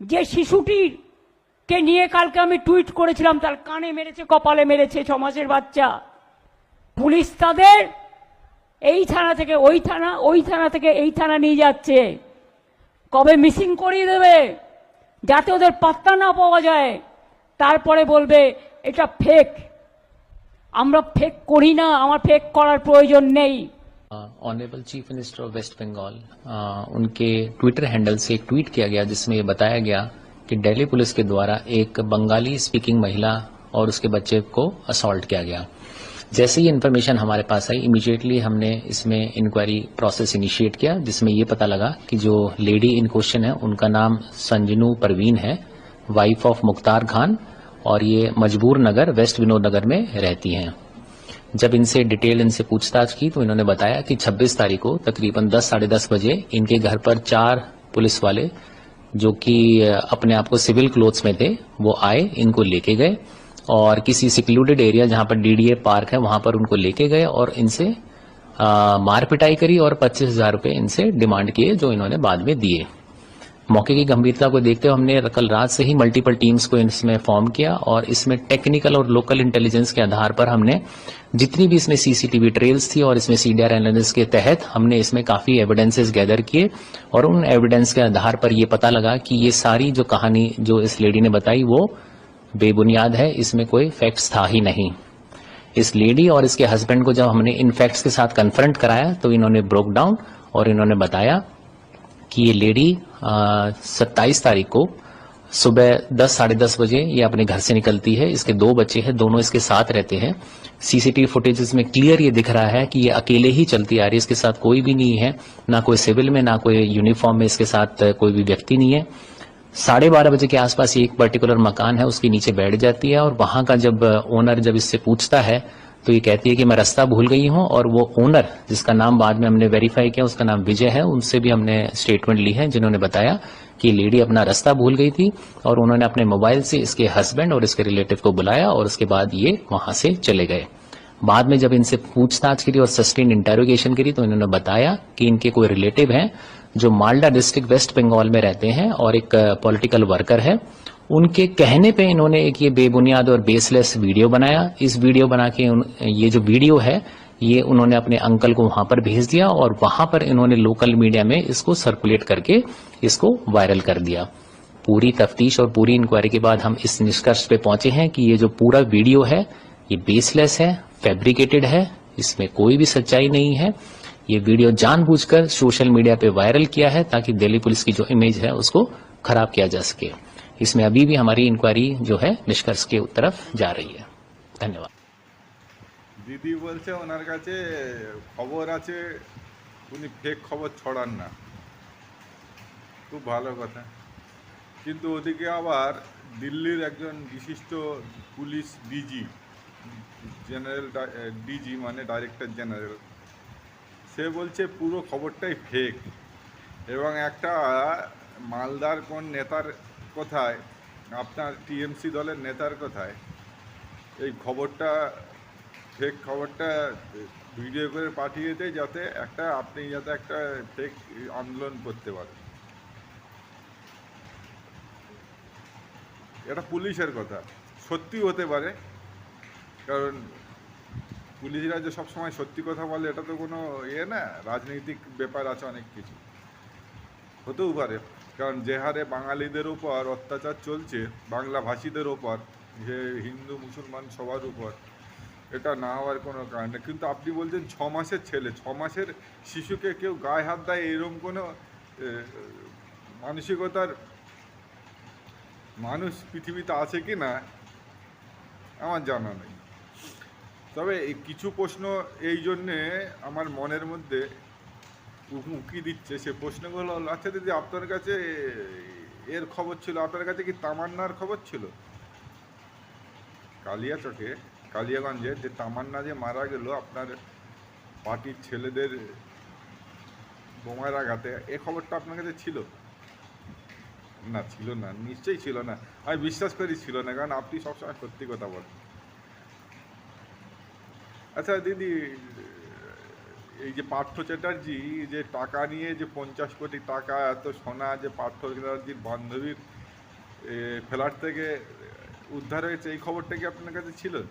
যে শিশুটির কে নিয়ে কালকে আমি টুইট করেছিলাম, তার কানে মেরেছে, কপালে মেরেছে, ছ মাসের বাচ্চা। পুলিশ তাদের এই থানা থেকে, ওই থানা ওই থানা থেকে এই থানা নিয়ে যাচ্ছে। কবে মিসিং করিয়ে দেবে, যাতে ওদের পাত্তা না পাওয়া যায়, তারপরে বলবে, এটা ফেক আমরা ফেক করি না, আমার ফেক করার প্রয়োজন নেই। Honourable chief minister of West Bengal उनके ट्विटर हैंडल से एक ट्वीट किया गया, जिसमें ये बताया गया कि दिल्ली पुलिस के द्वारा एक बंगाली स्पीकिंग महिला और उसके बच्चे को असॉल्ट किया गया। जैसे ही इन्फॉर्मेशन हमारे पास आई इमीडिएटली हमने इसमें इंक्वायरी प्रोसेस इनिशिएट किया, जिसमें ये पता लगा कि जो लेडी इन क्वेश्चन है, उनका नाम संजनू परवीन है वाइफ ऑफ़ मुख्तार खान और ये मजबूर नगर वेस्ट विनोद नगर में रहती हैं। जब इनसे डिटेल इनसे पूछताछ की तो इन्होंने बताया कि 26 तारीख को तकरीबन 10 साढ़े दस बजे इनके घर पर चार पुलिस वाले, जो कि अपने आप को सिविल क्लोथ्स में थे, वो आए, इनको लेके गए और किसी सिक्लूडेड एरिया जहाँ पर डीडीए पार्क है, वहाँ पर उनको लेके गए और इनसे मार पिटाई करी और पच्चीस हज़ार रुपये इनसे डिमांड किए, जो इन्होंने बाद में दिए। मौके की गंभीरता को देखते हुए हमने कल रात से ही मल्टीपल टीम्स को इसमें फॉर्म किया और इसमें टेक्निकल और लोकल इंटेलिजेंस के आधार पर हमने जितनी भी इसमें सीसीटीवी ट्रेल्स थी और इसमें सीडीआर एनालिसिस के तहत हमने इसमें काफ़ी एविडेंसेस गैदर किए और उन एविडेंस के आधार पर यह पता लगा कि ये सारी जो कहानी जो इस लेडी ने बताई वो बेबुनियाद है, इसमें कोई फैक्ट्स था ही नहीं। इस लेडी और इसके हस्बैंड को जब हमने इन फैक्ट्स के साथ कन्फ्रंट कराया तो इन्होंने ब्रोक डाउन और इन्होंने बताया कि ये लेडी सत्ताईस तारीख को सुबह दस, साढ़े दस बजे ये अपने घर से निकलती है। इसके दो बच्चे हैं, दोनों इसके साथ रहते हैं। सीसीटीवी फुटेज में क्लियर ये दिख रहा है कि ये अकेले ही चलती आ रही है। इसके साथ कोई भी नहीं है, ना कोई सिविल में, ना कोई यूनिफॉर्म में इसके साथ कोई भी व्यक्ति नहीं है। साढ़े बारह बजे के आसपास ये एक पर्टिकुलर मकान है, उसके नीचे बैठ जाती है और वहाँ का जब ओनर जब इससे पूछता है तो ये कहती है कि मैं रास्ता भूल गई हूँ और वो ओनर जिसका नाम बाद में हमने वेरीफाई किया, उसका नाम विजय है, उनसे भी हमने स्टेटमेंट ली है, जिन्होंने बताया कि लेडी अपना रास्ता भूल गई थी और उन्होंने अपने मोबाइल से इसके हस्बैंड और इसके रिलेटिव को बुलाया और उसके बाद ये वहाँ से चले गए। बाद में जब इनसे पूछताछ करी और सस्टेन इंटेरोगेशन करी तो इन्होंने बताया कि इनके कोई रिलेटिव हैं जो मालडा डिस्ट्रिक्ट वेस्ट बंगाल में रहते हैं और एक पॉलिटिकल वर्कर है उनके कहने पे इन्होंने एक ये बेबुनियाद और बेसलेस वीडियो बनाया। इस वीडियो बना के ये जो वीडियो है, ये उन्होंने अपने अंकल को वहाँ पर भेज दिया और वहाँ पर इन्होंने लोकल मीडिया में इसको सर्कुलेट करके इसको वायरल कर दिया। पूरी तफ्तीश और पूरी इंक्वायरी के बाद हम इस निष्कर्ष पे पहुँचे हैं कि ये जो पूरा वीडियो है, ये बेसलेस है फैब्रिकेटेड है, इसमें कोई भी सच्चाई नहीं है। ये वीडियो जानबूझकर सोशल मीडिया पे वायरल किया है ताकि दिल्ली पुलिस की जो इमेज है उसको खराब किया जा सके। इसमें अभी भी हमारी इंक्वायरी जो है निष्कर्ष के तरफ जा रही है धन्यवाद দিদি বলছে ওনার কাছে খবর আছে উনি ফেক খবর ছড়ান না খুব ভালো কথা কিন্তু ওদিকে আবার দিল্লির একজন বিশিষ্ট পুলিশ ডিজি জেনারেল ডিজি মানে ডাইরেক্টর জেনারেল সে বলছে পুরো খবরটাই ফেক এবং একটা মালদার কোন নেতার কোথায়, আপনার টিএমসি দলের নেতার কোথায়, এই খবরটা ফেক খবরটা ভিডিও করে পাঠিয়ে দেয় যাতে একটা, আপনি যাতে একটা ফেক আন্দোলন করতে পারেন। এটা পুলিশের কথা। সত্যি হতে পারে, কারণ পুলিশরা যে সবসময় সত্যি কথা বলে, এটা তো কোনো ইয়ে না, রাজনৈতিক ব্যাপার আছে অনেক কিছু। হতেও পারে। কারণ যে হারে বাঙালিদের উপর অত্যাচার চলছে, বাংলাভাষীদের ওপর যে হিন্দু মুসলমান সবার উপর, এটা না হওয়ার কোনো কারণ নেই। কিন্তু আপনি বলছেন ছ মাসের ছেলে, ছ মাসের শিশুকে কেউ গায়ে হাত দেয়, এরকম কোনো মানসিকতার মানুষ পৃথিবীতে আছে কি না, আমার জানা নেই। তবে কিছু প্রশ্ন এই জন্যে আমার মনের মধ্যে উকি দিচ্ছে। সে প্রশ্নগুলো আচ্ছা দিদি, আপনার কাছে এর খবর ছিল? আপনার কাছে কি তামান্নার খবর ছিল? কালিয়াচকে কালিয়াগঞ্জে যে তামান্না যে মারা গেল, আপনার পার্টির ছেলেদের বোমার আঘাতে, এ খবরটা আপনার কাছে ছিল? না ছিল না, নিশ্চয়ই ছিল না। আমি বিশ্বাস করি ছিল না, কারণ আপনি সবসময় সত্যি কথা বলেন। আচ্ছা দিদি এই যে পার্থ চ্যাটার্জি, যে টাকা নিয়ে যে পঞ্চাশ কোটি টাকা, এত সোনা যে পার্থ চ্যাটার্জির বান্ধবীর ফ্ল্যাট থেকে উদ্ধার হয়েছে, এই খবরটা কি আপনার কাছে ছিল?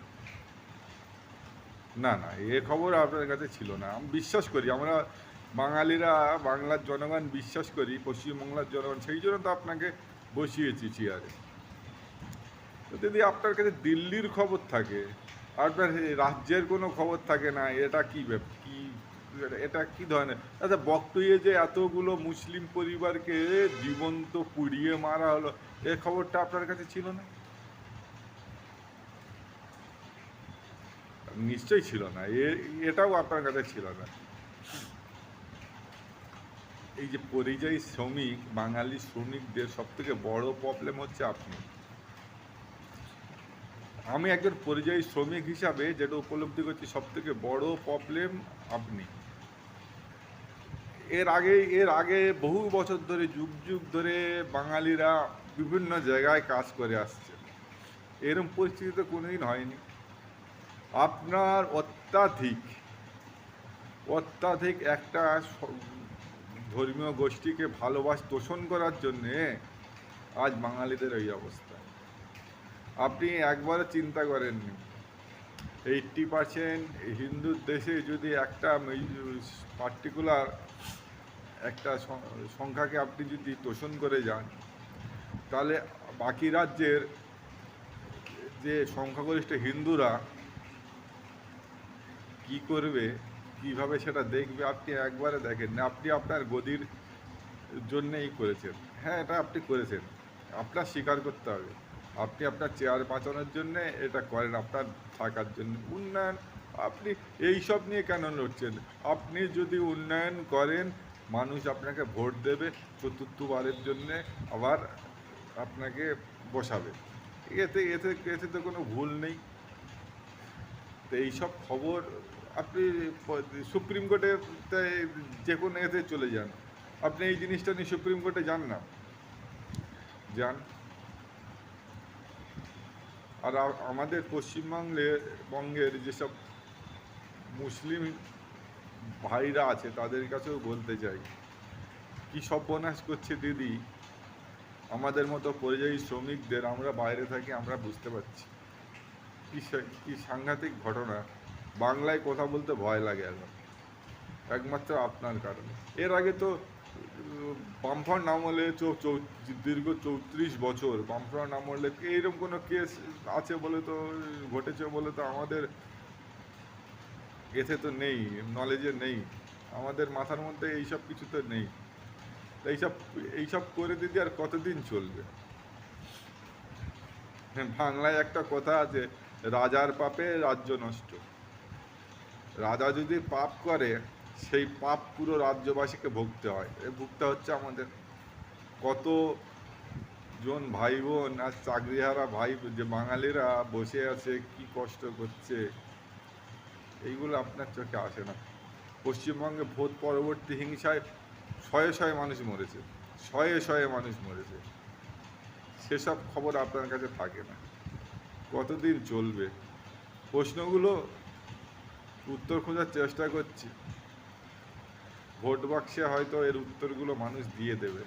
না না, এ খবর আপনার কাছে ছিল না। আমি বিশ্বাস করি, আমরা বাঙালিরা, বাংলার জনগণ বিশ্বাস করি, পশ্চিমবাংলার জনগণ, সেই জন্য তো আপনাকে বসিয়েছি চেয়ারে। তো যদি আপনার কাছে দিল্লির খবর থাকে, আপনার রাজ্যের কোনো খবর থাকে না, এটা কি ব্যাপ- কি এটা- কি ধরনের? আচ্ছা বক্তব্যে যে এতগুলো মুসলিম পরিবারকে জীবন্ত পুড়িয়ে মারা হলো, এ খবরটা আপনার কাছে ছিল না? নিশ্চয়ই ছিল না এটাও আপনার কাছে ছিল না। এই যে পরিযায়ী শ্রমিক, বাঙালি শ্রমিকদের সব থেকে বড় প্রবলেম হচ্ছে আপনি। আমি একজন পরিযায়ী শ্রমিক হিসাবে যেটা উপলব্ধি করছি সব থেকে বড় প্রবলেম আপনি। এর আগে এর আগে বহু বছর ধরে, যুগ যুগ ধরে বাঙালিরা বিভিন্ন জায়গায় কাজ করে আসছে। পরিস্থিতি তো কোনোদিন হয়নি। আপনার অত্যাধিক অত্যাধিক একটা ধর্মীয় গোষ্ঠীকে ভালোবাস তোষণ করার জন্যে আজ বাঙালিদের এই অবস্থা। আপনি একবারও চিন্তা করেননি, এইট্টি পার্সেন্ট হিন্দুর দেশে যদি একটা পার্টিকুলার একটা সংখ্যাকে আপনি যদি তোষণ করে যান, তাহলে বাকি রাজ্যের যে সংখ্যাগরিষ্ঠ হিন্দুরা কি করবে, কীভাবে সেটা দেখবে, আপনি একবারে দেখেন না, আপনি আপনার গদির জন্যেই করেছেন। হ্যাঁ এটা আপনি করেছেন। আপনার স্বীকার করতে হবে। আপনি আপনার চেয়ার বাঁচানোর জন্যে এটা করেন, আপনার থাকার জন্য। উন্নয়ন, আপনি এই সব নিয়ে কেন লড়ছেন? আপনি যদি উন্নয়ন করেন মানুষ আপনাকে ভোট দেবে চতুর্থবারের জন্যে আবার আপনাকে বসাবে। এতে এতে এতে তো কোনো ভুল নেই। তো এইসব খবর আপনি সুপ্রিম কোর্টে যে কোনো এতে চলে যান। আপনি এই জিনিসটা নিয়ে সুপ্রিম কোর্টে যান না। যান। আর আমাদের পশ্চিমবঙ্গে বঙ্গের যেসব মুসলিম ভাইরা আছে, তাদের কাছেও বলতে চাই। কি সর্বনাশ করছে দিদি? আমাদের মতো পরিযায়ী শ্রমিকদের আমরা বাইরে থাকি, আমরা বুঝতে পারছি। কি কি সাংঘাতিক ঘটনা। বাংলায় কথা বলতে ভয় লাগে এখন। একমাত্র আপনার কারণে। এর আগে তো, বামফ্রন্ট চৌ- দীর্ঘ চৌত্রিশ বছর বামফ্রন্ট আমলে এইরকম কোনো কেস আছে বলে তো, ঘটেছে বলে তো আমাদের এতে তো নেই নলেজে নেই। আমাদের মাথার মধ্যে এইসব কিছু তো নেই। এইসব এইসব করে দিদি আর কতদিন চলবে? হ্যাঁ, বাংলায় একটা কথা আছে রাজার পাপে রাজ্য নষ্ট। রাজা যদি পাপ করে সেই পাপ পুরো রাজ্যবাসীকে ভুগতে হয়। এ ভুগতে হচ্ছে আমাদের। কত জন ভাই বোন আর চাকরিহারা ভাই যে বাঙালিরা বসে আছে কি কষ্ট করছে। এইগুলো আপনার চোখে আসে না। পশ্চিমবঙ্গে ভোট পরবর্তী হিংসায় শয়ে শয়ে মানুষ মরেছে, শয়ে শয়ে মানুষ মরেছে। সেসব খবর আপনার কাছে থাকে না। কতদিন চলবে? প্রশ্নগুলো উত্তর খোঁজার চেষ্টা করছি। ভোট বাক্সে হয়তো এর উত্তরগুলো মানুষ দিয়ে দেবে।